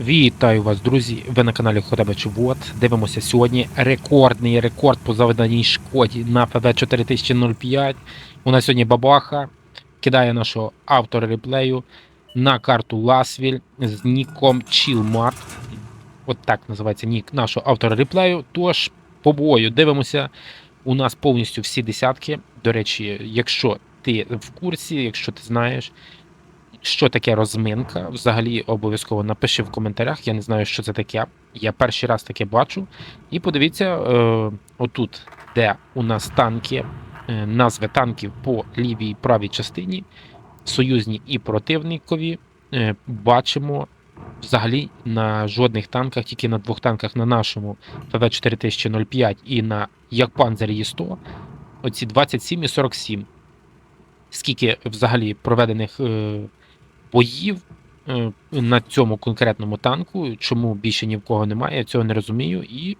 Вітаю вас, друзі! Ви на каналі Хотебич Вот. Дивимося сьогодні рекордний рекорд по завданій шкоді на ФВ 4005. У нас сьогодні бабаха кидає нашого автора реплею на карту Ласвіль з ніком Chillmat. От так називається нік нашого автора реплею. Тож по бою дивимося. У нас повністю всі десятки. До речі, якщо ти в курсі, якщо ти знаєш, що таке розминка. Взагалі обов'язково напиши в коментарях. Я не знаю, що це таке. Я перший раз таке бачу. І подивіться, е, отут, де у нас танки, е, назви танків по лівій правій частині, союзні і противникові. Е, бачимо взагалі на жодних танках, тільки на двох танках на нашому ФВ 4005 і на Якпанзері Є100. Оці 27 і 47. Скільки взагалі проведених е, боїв е, на цьому конкретному танку, чому більше ні в кого немає, я цього не розумію. І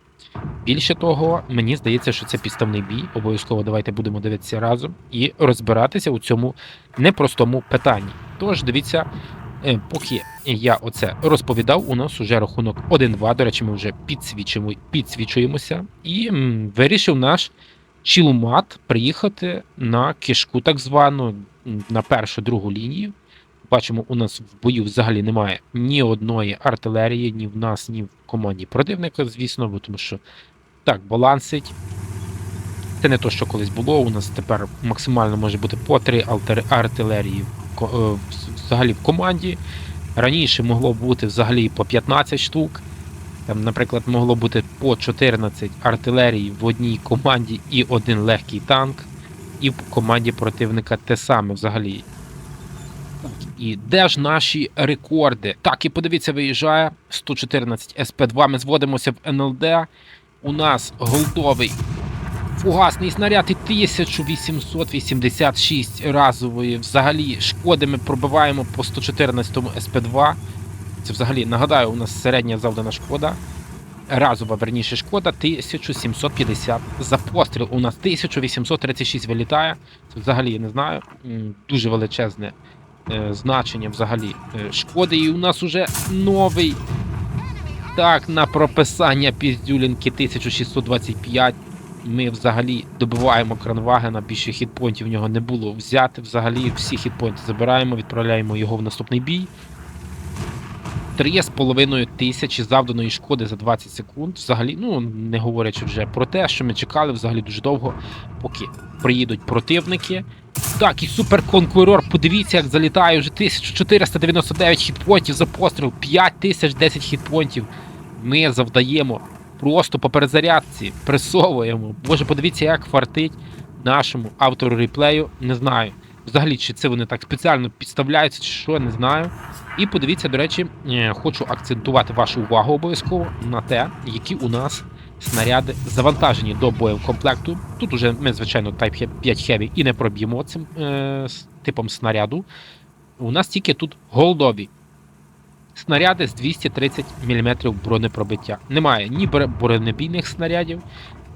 більше того, мені здається, що це підставний бій. Обов'язково давайте будемо дивитися разом і розбиратися у цьому непростому питанні. Тож дивіться, е, поки я оце розповідав, у нас уже рахунок 1-2. До речі, ми вже підсвічуємо, підсвічуємося, і вирішив наш. Чілмат приїхати на кишку, так звану, на першу другу лінію. Бачимо, у нас в бою взагалі немає ні одної артилерії, ні в нас, ні в команді противника, звісно, бо тому що так, балансить. Це не то, що колись було. У нас тепер максимально може бути по три артилерії е, взагалі в команді. Раніше могло бути взагалі по 15 штук. Там, наприклад, могло бути по 14 артилерій в одній команді і один легкий танк, і в команді противника те саме взагалі. І де ж наші рекорди? Так, і подивіться, виїжджає 114 СП2. Ми зводимося в НЛД. У нас голдовий фугасний снаряд і 1886 разової. Взагалі шкоди ми пробиваємо по 114 СП2. Це взагалі нагадаю, у нас середня завдана шкода. Разова, верніше, шкода 1750. За постріл у нас 1836 вилітає. Це взагалі я не знаю. Дуже величезне е, значення взагалі е, шкоди. І у нас уже новий. Так, на прописання піздюлінки 1625. Ми взагалі добиваємо кранвагена, більше хітпоінтів в нього не було взяти. Взагалі всі хітпоінти забираємо, відправляємо його в наступний бій. 3,5 тисячі завданої шкоди за 20 секунд. Взагалі, ну не говорячи вже про те, що ми чекали взагалі дуже довго, поки приїдуть противники. Так, і суперконкурор, подивіться, як залітає вже 1499 хітпонтів за постріл, 5010 хітпонтів. Ми завдаємо просто по перезарядці, пресовуємо. Боже, подивіться, як фартить нашому автору реплею. Не знаю. Взагалі, чи це вони так спеціально підставляються, чи що, не знаю. І подивіться, до речі, е, хочу акцентувати вашу увагу обов'язково на те, які у нас снаряди завантажені до боєкомплекту. Тут уже ми, звичайно, Type 5 Heavy і не проб'ємо цим е, типом снаряду. У нас тільки тут голдові снаряди з 230 мм бронепробиття. Немає ні бронебійних снарядів,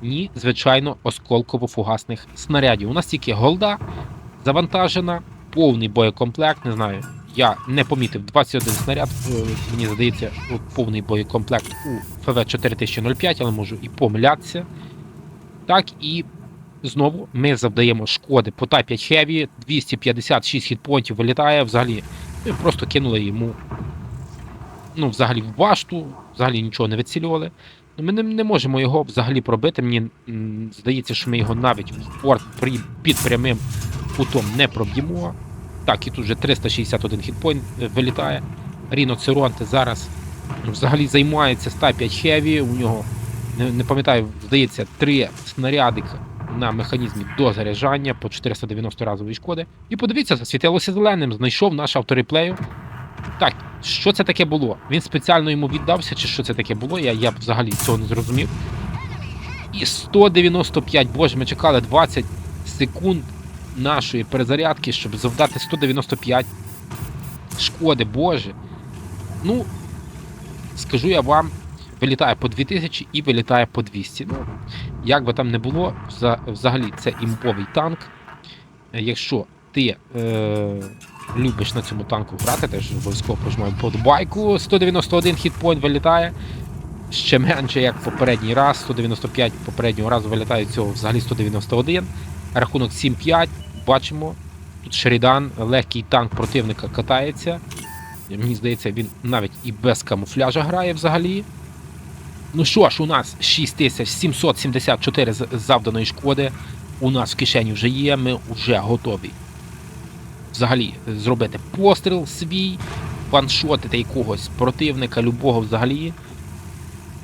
ні, звичайно, осколково-фугасних снарядів. У нас тільки голда завантажена, повний боєкомплект, не знаю. Я не помітив 21 снаряд, е, мені здається, от повний боєкомплект у ФВ 4005, але можу і помилятися. Так, і знову ми завдаємо шкоди по 5 Heavy, 256 хітпонтів вилітає. Взагалі, ми просто кинули йому ну, взагалі в башту, взагалі нічого не відцілювали. Ну, Ми не, не можемо його взагалі пробити. Мені здається, що ми його навіть в порт під прямим кутом не проб'ємо. Так, і тут вже 361 хітпойнт е, вилітає. Ріно Церонте зараз ну, взагалі займається 105 Heavy. У нього, не, пам'ятаю, здається, три снарядика на механізмі до заряджання по 490 разової шкоди. І подивіться, засвітилося зеленим, знайшов наш автореплею. Так, що це таке було? Він спеціально йому віддався, чи що це таке було? Я, я взагалі цього не зрозумів. І 195, боже, ми чекали 20 секунд нашої перезарядки, щоб завдати 195 шкоди, боже. Ну, скажу я вам, вилітає по 2000 і вилітає по 200. Ну, як би там не було, взагалі це імповий танк. Е, Якщо ти е, любиш на цьому танку грати, теж обов'язково прожимаємо подбайку. 191 хітпойнт вилітає. Ще менше, як попередній раз. 195 попереднього разу вилітає цього взагалі 191. Рахунок 7-5. Бачимо. Тут Шерідан, легкий танк противника катається. Мені здається, він навіть і без камуфляжа грає взагалі. Ну що ж, у нас 6774 з- завданої шкоди. У нас в кишені вже є, ми вже готові взагалі зробити постріл свій, ваншотити якогось противника, любого взагалі.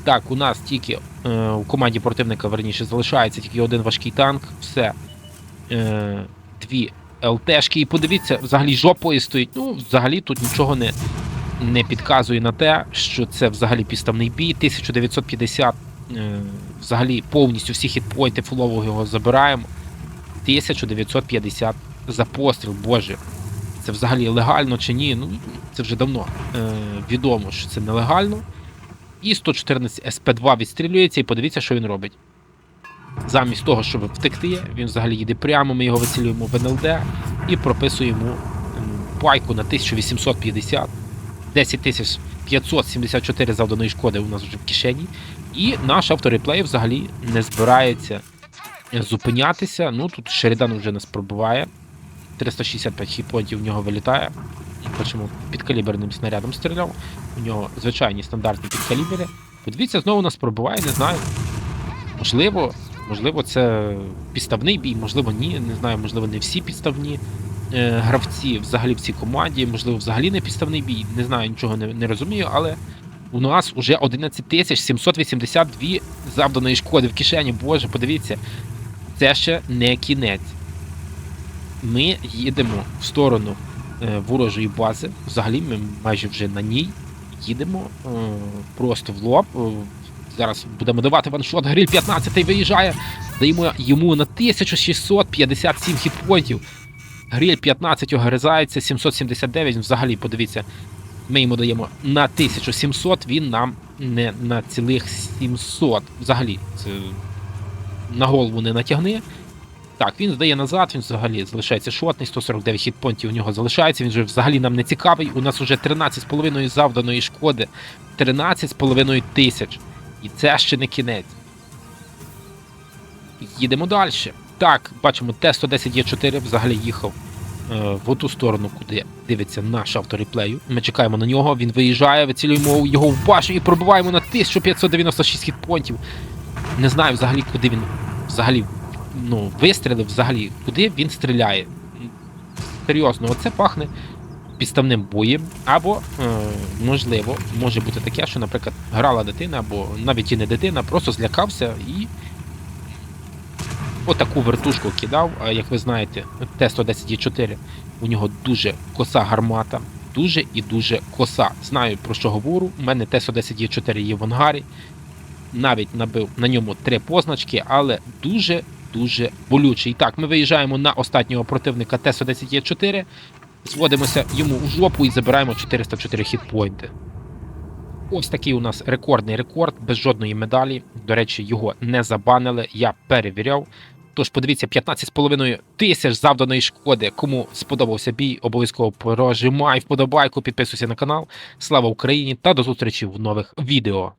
Так, у нас тільки е, у команді противника верніше залишається тільки один важкий танк, все. Е, дві ЛТшки. І подивіться, взагалі жопою стоїть. Ну, взагалі тут нічого не, не підказує на те, що це взагалі підставний бій. 1950 е, взагалі повністю всі хітпойнти фулового його забираємо. 1950 за постріл, боже. Це взагалі легально чи ні? Ну, це вже давно е, відомо, що це нелегально. І 114 СП2 відстрілюється, і подивіться, що він робить. Замість того, щоб втекти, він взагалі їде прямо, ми його вицілюємо в НЛД і прописуємо пайку на 1850. 10 574 завданої шкоди у нас вже в кишені. І наш автореплей взагалі не збирається зупинятися. Ну тут Шерідан вже нас пробиває. 365 хіпонтів в нього вилітає. Бачимо, підкаліберним снарядом стріляв. У нього звичайні стандартні підкалібери. Подивіться, знову нас пробиває, не знаю. Можливо, можливо, це підставний бій, можливо, ні. Не знаю, можливо, не всі підставні е, гравці взагалі в цій команді, можливо, взагалі не підставний бій. Не знаю, нічого не, не розумію, але у нас вже 11 тисяч 782 завданої шкоди в кишені. Боже, подивіться, це ще не кінець. Ми їдемо в сторону е, ворожої бази. Взагалі, ми майже вже на ній їдемо е, просто в лоб. Зараз будемо давати ваншот. Гриль 15 виїжджає. Даємо йому на 1657 хітпоінтів. Гриль 15 огризається, 779. Взагалі, подивіться, ми йому даємо на 1700, він нам не на цілих 700. Взагалі, це на голову не натягни. Так, він здає назад, він взагалі залишається шотний, 149 хітпонтів у нього залишається, він вже взагалі нам не цікавий. У нас вже 13,5 завданої шкоди, 13,5 тисяч. І це ще не кінець. Їдемо далі. Так, бачимо, Т-110Е4 взагалі їхав е, в ту сторону, куди дивиться наш автореплею. Ми чекаємо на нього, він виїжджає, вицілюємо його в башню і пробиваємо на 1596 хітпонтів. Не знаю взагалі, куди він взагалі ну, вистрілив, взагалі, куди він стріляє. Серйозно, оце пахне підставним боєм. Або, е, можливо, може бути таке, що, наприклад, грала дитина, або навіть і не дитина, просто злякався і отаку вертушку кидав. А як ви знаєте, Т-110Е4 у нього дуже коса гармата. Дуже і дуже коса. Знаю про що говорю. У мене Т-110Е4 є в ангарі. Навіть набив на ньому три позначки, але дуже дуже болючий. І так, ми виїжджаємо на останнього противника Т-110Е4, зводимося йому у жопу і забираємо 404 хітпойнти. Ось такий у нас рекордний рекорд, без жодної медалі. До речі, його не забанили, я перевіряв. Тож подивіться, 15,5 тисяч завданої шкоди. Кому сподобався бій, обов'язково прожимай вподобайку, підписуйся на канал. Слава Україні та до зустрічі в нових відео.